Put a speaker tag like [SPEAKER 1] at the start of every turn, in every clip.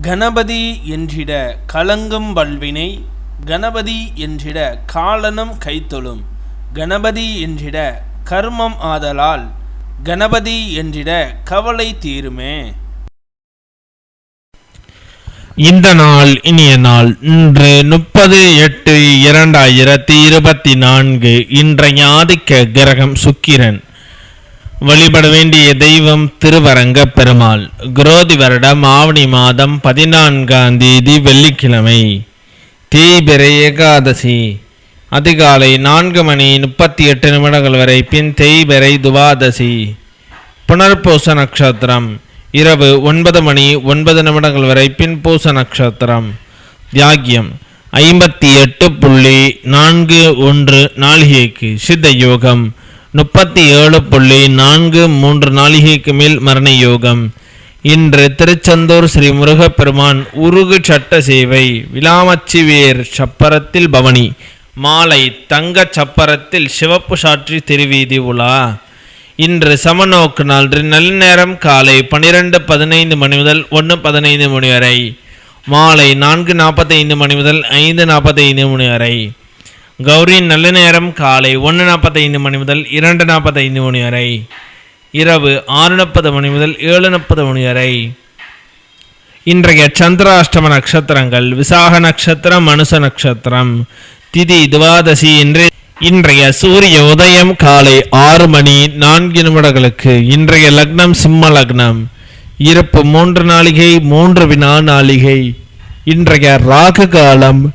[SPEAKER 1] கணபதி என்றிட கலங்கும் வல்வினை கணபதி என்றிட காலனும் கைத்தொழும் கணபதி என்றிட கர்மம் ஆதலால் கணபதி என்றிட கவலை தீருமே.
[SPEAKER 2] இந்த நாள் இனிய நாள் இன்று முப்பது எட்டு இரண்டாயிரத்தி இருபத்தி நான்கு இன்றைய ஆதிக்க கிரகம் சுக்கிரன். வழிபட வேண்டிய தெய்வம் திருவரங்க பெருமாள் குரோதி வருடம் ஆவணி மாதம் பதினான்காம் தேதி வெள்ளிக்கிழமை. தேய்பிறை ஏகாதசி. அதிகாலை நான்கு மணி முப்பத்தி எட்டு நிமிடங்கள் வரை பின் தேய்பிரை துவாதசி. புனர்பூச நட்சத்திரம். இரவு ஒன்பது மணி ஒன்பது நிமிடங்கள் வரை பின் பூச நட்சத்திரம். தியாகியம் ஐம்பத்தி எட்டு புள்ளி நான்கு ஒன்று நாளிகைக்கு சித்த யோகம். முப்பத்தி ஏழு புள்ளி நான்கு மூன்று நாளிகைக்கு மேல் மரண யோகம் இன்று திருச்செந்தூர் ஸ்ரீ முருகப்பெருமான் உருகு சட்ட சேவை விலாமச்சிவேர் சப்பரத்தில் பவனி மாலை தங்கச் சப்பரத்தில் சிவப்பு சாற்றி திருவீதி உலா. இன்று சமநோக்கு நாள் நல்ல நேரம் காலை பன்னிரெண்டு பதினைந்து மணி முதல் ஒன்று பதினைந்து மணி வரை மாலை நான்கு நாற்பத்தைந்து மணி முதல் ஐந்து நாற்பத்தைந்து மணி வரை. கௌரி நல்ல நேரம். காலை ஒன்று நாற்பத்தைந்து மணி முதல் இரண்டு நாற்பத்தைந்து மணி வரை. இரவு ஆறு நாற்பது மணி முதல் ஏழு நாற்பது மணி வரை. இன்றைய சந்திராஷ்டம நட்சத்திரங்கள் விசாக நட்சத்திரம் மனுஷ நட்சத்திரம். திதி துவாதசி என்று. இன்றைய சூரிய உதயம் காலை ஆறு மணி நான்கு நிமிடங்களுக்கு. இன்றைய லக்னம் சிம்ம லக்னம். இருப்பு மூன்று நாளிகை மூன்று வினா நாளிகை. இன்றைய ராகு காலம்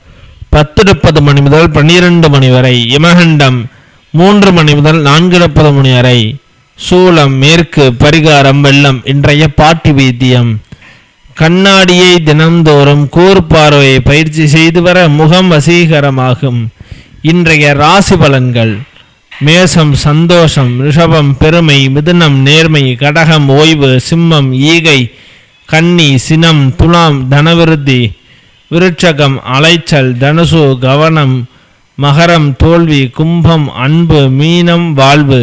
[SPEAKER 2] பத்து முப்பது மணி முதல் பன்னிரண்டு மணி வரை இமகண்டம் மூன்று மணி முதல் நான்கு முப்பது மணி வரை சூளம் மேற்கு பரிகாரம் வெள்ளம் இன்றைய பாட்டி வைத்தியம். கண்ணாடியை தினம்தோறும் கூர்பார்வையை பயிற்சி செய்து வர முகம் வசீகரமாகும். இன்றைய ராசி பலன்கள். மேசம் சந்தோஷம் ரிஷபம் பெருமை மிதுனம் நேர்மை கடகம் ஓய்வு சிம்மம் ஈகை கன்னி சினம் துலாம் தனவிருத்தி விருட்சகம் அலைச்சல் தனுசு கவனம் மகரம் தோல்வி கும்பம் அன்பு மீனம் வாழ்வு.